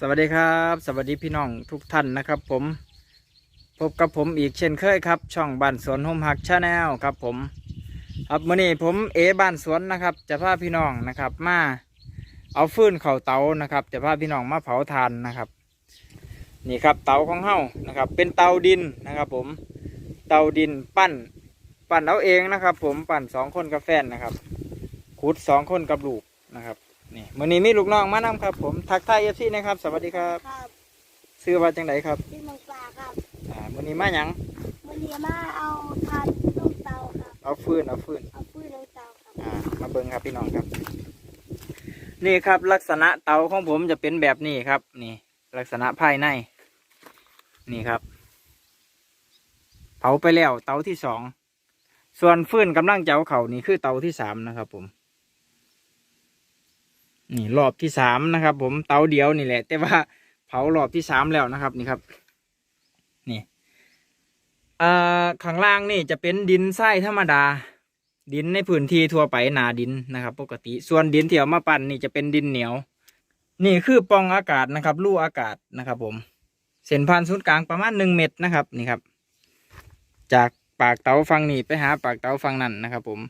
สวัสดีครับ สวัสดีพี่น้องทุกท่านนะครับผมพบกับผมอีกเช่นเคยครับ ช่องบ้านสวนโฮมฮักชาแนลครับผมครับมื่อนี้ผมเอบ้านสวนนะครับ จะพาพี่น้องนะครับมาเอาฟืนเข่าเตานะครับ จะพาพี่น้องมาเผาทานนะครับ นี่ครับเตาของเฮานะครับ เป็นเตาดินนะครับ ผมเตาดินปั้น ปั้นเอาเองนะครับ ผมปั้นสองคนกับแฟนนะครับขุดสองคนกับลูกนะครับ มื่อนี้มีลูกน้องมานำครับ ผมทักทายเอฟซีนะครับ สวัสดีครับครับซื้อว่าจังไดครับพี่มังปลาครับอ่ามื่อนี้มาหยังวันนี้มาเอาทานลงเตาครับ เอาฟืนเอาฟืนเอาปืนลงเตาครับอ่ามาเบิ่งครับพี่น้องครับ นี่ครับลักษณะเตาของผมจะเป็นแบบนี้ครับ นี่ ลักษณะภายใน นี่ครับ เผาไปแล้วเตาที่สองส่วนฟืนกำลังจะเอาเขานี่คือเตาที่สามนะครับ ผม นี่รอบที่สามนะครับ ผมเตาเดียวนี่แหละ แต่ว่าเผารอบที่สามแล้วนะครับ นี่ครับ นี่อ่าข้างล่างนี่จะเป็นดินทรายธรรมดา ดินในพื้นที่ทั่วไปหนาดินนะครับ ปกติส่วนดินที่เอามาปั่นนี่จะเป็นดินเหนียว นี่คือปองอากาศนะครับรูอากาศนะครับ ผมเส้นผ่านศูนย์กลางประมาณหนึ่งเมตรนะครับ นี่ครับ จากปากเตาฝั่งนี้ไปหาปากเตาฝั่งนั้นนะครับ ผม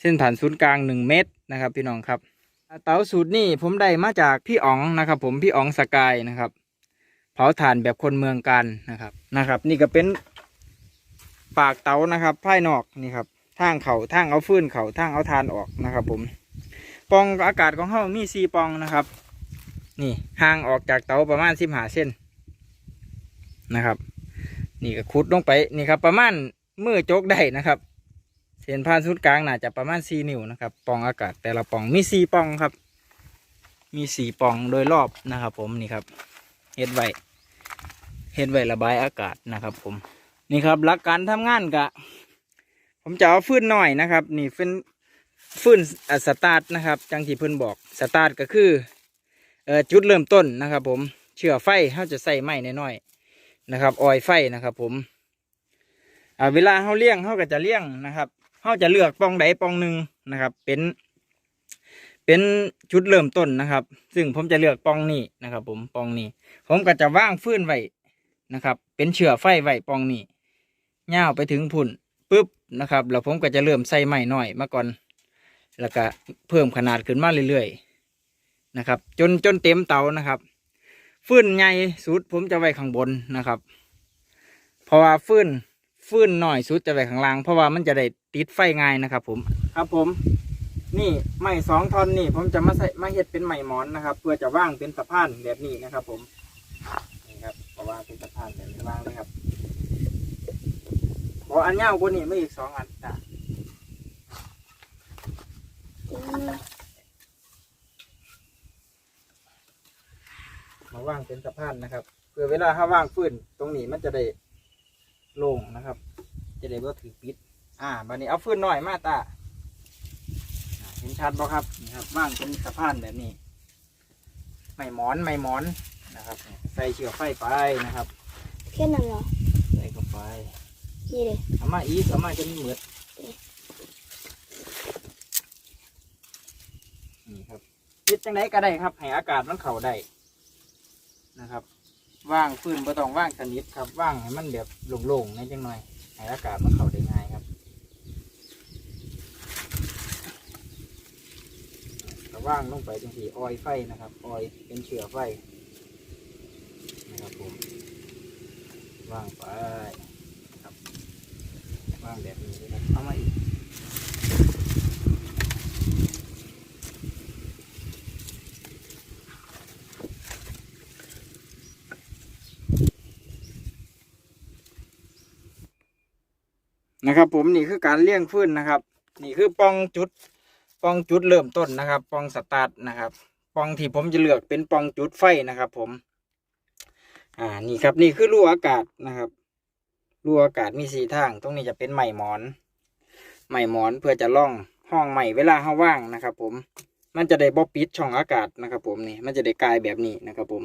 เส้นผ่านศูนย์กลางหนึ่งเมตรนะครับ พี่น้องครับ เตาสูตรนี่ผมได้มาจากพี่อ๋องนะครับผมพี่อ๋องสกายนะครับ เผาถ่านแบบคนเมืองกันนะครับนะครับ นี่ก็เป็นปากเตานะครับภายนอกนี่ครับทางเขาทางเอาฟืนเขาทางเอาทานออกนะครับ ผมปองอากาศของเขามีสี่ปองนะครับ นี่ห่างออกจากเตาประมาณสิบห้าเส้นนะครับ นี่ก็ขุดลงไปนี่ครับ ประมาณมือโจกได้นะครับ เส้นผ่านศูนย์กลางน่าจะประมาณสี่นิ้วนะครับปองอากาศ แต่ละปองมีสี่ปองครับ มีสี่ปองโดยรอบนะครับ ผมนี่ครับเฮ็ดไว้เฮ็ดไว้ระบายอากาศนะครับ ผมนี่ครับหลักการทำงานกะ ผมจะเอาฟืนหน่อยนะครับ นี่ฟืนฟืนสตาร์ทนะครับจังที่เพิ่นบอกสตาร์ทก็คือเอ่อจุดเริ่มต้นนะครับ ผมเชื่อไฟเขาจะใส่ไม้น้อยๆนะครับออยไฟนะครับ ผมเวลาเขาเลี้ยงเขาก็จะเลี้ยงนะครับ เขาจะเลือกปองใดปองหนึ่งนะครับ เป็นเป็นจุดเริ่มต้นนะครับ ซึ่งผมจะเลือกปองนี้นะครับ ผมปองนี้ ผมก็จะว่างฟื้นไว้นะครับ เป็นเชื้อไฟไว้ปองนี้ย่าวไปถึงพุ่นปุ๊บนะครับแล้วผมก็จะเริ่มใส่ไม้น้อยมาก่อน แล้วก็เพิ่มขนาดขึ้นมาเรื่อยๆนะครับ จนจนเต็มเตานะครับฟื้นใหญ่สุดผมจะไว้ข้างบนนะครับ เพราะว่าฟื้น ฟื้นหน้อยสุดจะไว้ข้างล่าง เพราะว่ามันจะได้ติดไฟง่ายนะครับ ผมครับผม นี่ไม้สองท่อนนี่ ผมจะมาใส่มาเฮ็ดเป็นไม้หมอนนะครับ เพื่อจะว่างเป็นสะพานแบบนี้นะครับ ผมนี่ครับเพราะว่าเป็นสะพานแบบนี้ว่างเลยครับขออันยาวกว่านี้ไม่อีกสองอันจ้ะมาว่างเป็นสะพานนะครับเพื่อเวลาถ้าว่างฟื้นตรงนี้มันจะได้ โล่งนะครับ จะได้บ่ถือปิด อ่าบัดนี้เอาฟื้นหน่อยมาตาอ่าเห็นชัดบ่ครับนี่ครับว่างเป็นสะพานแบบนี้ ไม่หมอนไม่หมอนนะครับ ใส่เชือกไฟไปนะครับแค่นั้นเหรอใส่เข้าไปนี่เลยเอามาอีกเอามาจนเหมือดนี่ครับปิดจังไดก็ได้ครับให้อากาศมันเข้าได้นะครับ ว่างฟื้นบ่ต้องว่างสนิทครับว่างให้มันแบบโล่งๆในจังหน่อยให้อากาศมันเข้าได้ง่ายครับก็ว่างลงไปจังสีออยไฟนะครับ ออยเป็นเชื้อไฟนะครับผมว่างไปครับว่างแบบนี้นะครับเอามาอีก นะครับ ผมนี่คือการเลี้ยงฟื้นนะครับ นี่คือปองจุดปองจุดเริ่มต้นนะครับปองสตาร์ทนะครับปองที่ผมจะเลือกเป็นปองจุดไฟนะครับ ผม อ่านี่ครับนี่คือรูอากาศนะครับรูอากาศมีสีทาง ตรงนี้จะเป็นไหมหมอนไหมหมอนเพื่อจะล่องห้องใหม่เวลาห้าว่างนะครับ ผม มันจะได้บอปิดช่องอากาศนะครับ ผมนี่มันจะได้กลายแบบนี้นะครับ ผม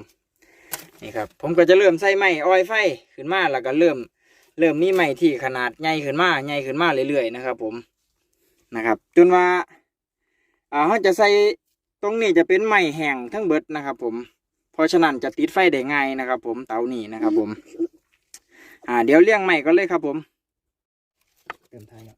นี่ครับผมก็จะเริ่มใส่ไม้ออยไฟขึ้นมาแล้วก็เริ่ม เริ่มมีใหม่ที่ขนาดใหญ่ขึ้นมาใหญ่ขึ้นมาเรื่อยๆนะครับ ผมนะครับ จนว่าอ่าเขาจะใส่ตรงนี้จะเป็นไม้แห้งทั้งเบิดนะครับ ผม เพราะฉะนั้นจะติดไฟได้ง่ายนะครับ ผมเตานี่นะครับ ผม อ่า เดี๋ยวเลี้ยงใหม่ก็เลยครับ ผมเติมท้ายแล้ว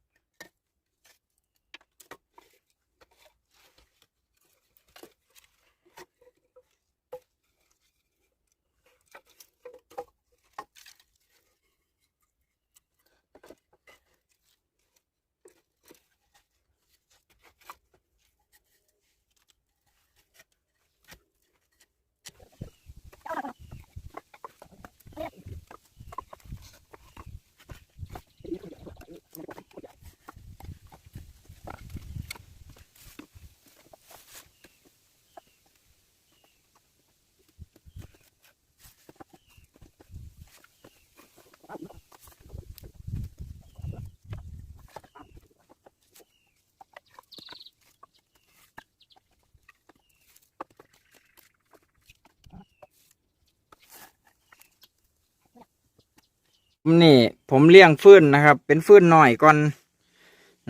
นี่ผมเลี้ยงฟื้นนะครับ เป็นฟื้นหน่อยก่อน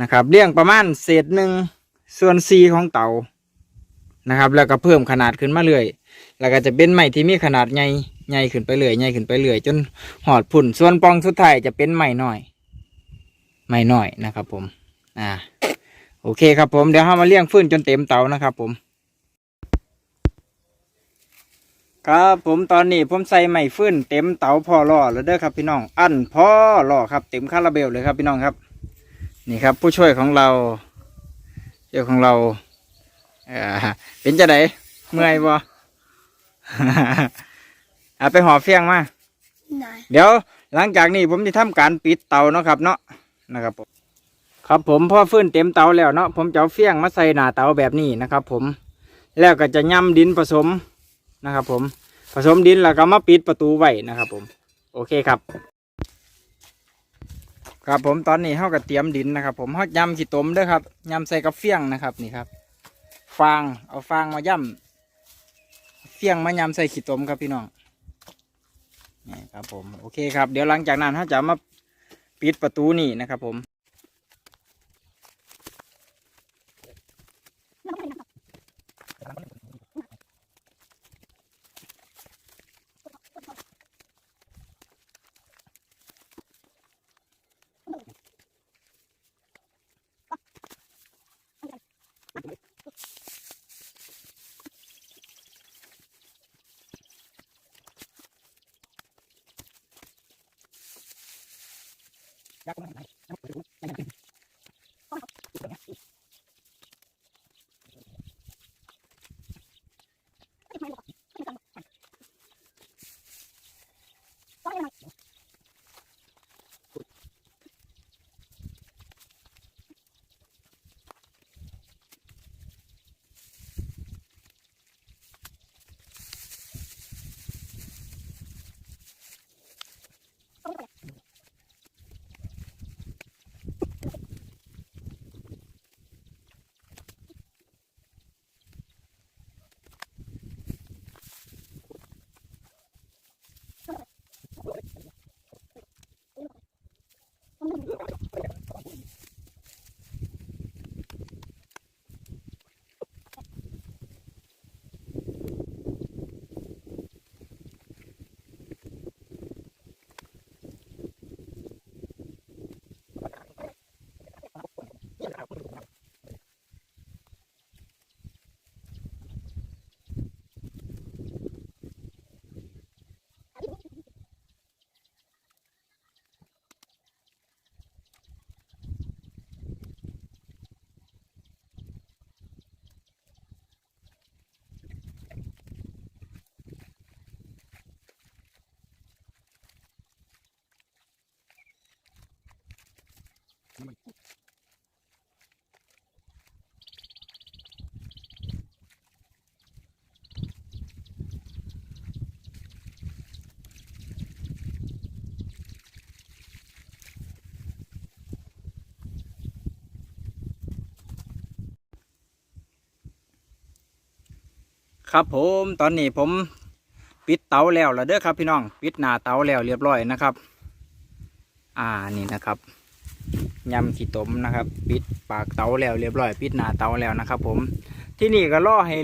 นะครับเลี้ยงประมาณเศษหนึ่งส่วนสี่ของเตานะครับ แล้วก็เพิ่มขนาดขึ้นมาเรื่อยแล้วก็จะเป็นไม้ที่มีขนาดใหญ่ใหญ่ขึ้นไปเรื่อยใหญ่ขึ้นไปเรื่อยจนหอดผุ่นส่วนปองสุดท้ายจะเป็นไม้น้อยไม้น้อยนะครับ ผม อ่า โอเคครับผมเดี๋ยวเรามาเลี้ยงฟื้นจนเต็มเตานะครับ ผม ครับผมตอนนี้ผมใส่ไม้ฟืนเต็มเตาพอล่อแล้วเด้อครับพี่น้อง อันพอล่อครับ เต็มคาราเบลเลยครับพี่น้องครับ นี่ครับ ผู้ช่วยของเราช่วยของเราเอ่อเป็นจะไดเมื่อยบ่เอาไปห่อเฟียงมาไหนเดี๋ยวหลังจากนี้ผมจะทำการปิดเตาเนาะครับ เนาะนะครับผมครับผมพอฟืนเต็มเตาแล้วเนาะผมจะเอาเฟียงมาใส่หน้าเตาแบบนี้นะครับ ผมแล้วก็จะย่ำดินผสม นะครับ ผมผสมดินแล้วก็มาปิดประตูไว้นะครับ ผม โอเคครับ ครับผมตอนนี้เขาก็เตรียมดินนะครับ ผมเขายำขี้ตมด้วยครับยำใส่กับเฟียงนะครับนี่ครับ ฟางเอาฟางมาย่ำเฟียงมายำใส่ขี้ตมครับพี่น้องนี่ครับผมโอเคครับ เดี๋ยวหลังจากนั้นเขาจะมาปิดประตูนี่นะครับ ผม ครับผมตอนนี้ผมปิดเตาแล้วแล้วเด้อครับพี่น้อง ปิดหน้าเตาแล้วเรียบร้อยนะครับ อ่านี่นะครับยำขี้ตมนะครับ ปิดปากเตาแล้วเรียบร้อย ปิดหน้าเตาแล้วนะครับ ผมที่นี่ก็ล่อให้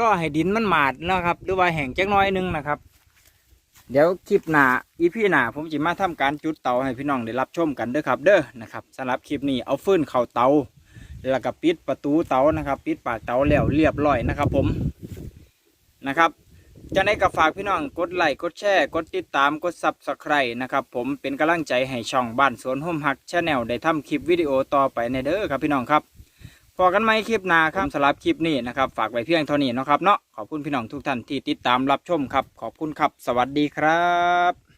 ล่อให้ดินมันหมาดนะครับ หรือว่าแห้งจักน้อยนึงนะครับ เดี๋ยวคลิปหน้าอีพี่หน้าผมจะมาทำการจุดเตาให้พี่น้องได้รับชมกันเด้อครับ เด้อนะครับสำหรับคลิปนี้เอาฟืนเข้าเตาแล้วก็ปิดประตูเตานะครับ ปิดปากเตาแล้วเรียบร้อยนะครับ ผม นะครับจะในกับฝากพี่น้องกดไลค์กดแชร์กดติดตามกดซับสไครต์นะครับผมเป็นกำลังใจให้ช่องบ้านสวนห่มหักชาแนลได้ทำคลิปวิดีโอต่อไปในเด้อครับพี่น้องครับพอกันไหมคลิปหน้าครับสำหรับคลิปนี้นะครับฝากไว้เพียงเท่านี้นะครับเนาะขอบคุณพี่น้องทุกท่านที่ติดตามรับชมครับ ขอบคุณครับ สวัสดีครับ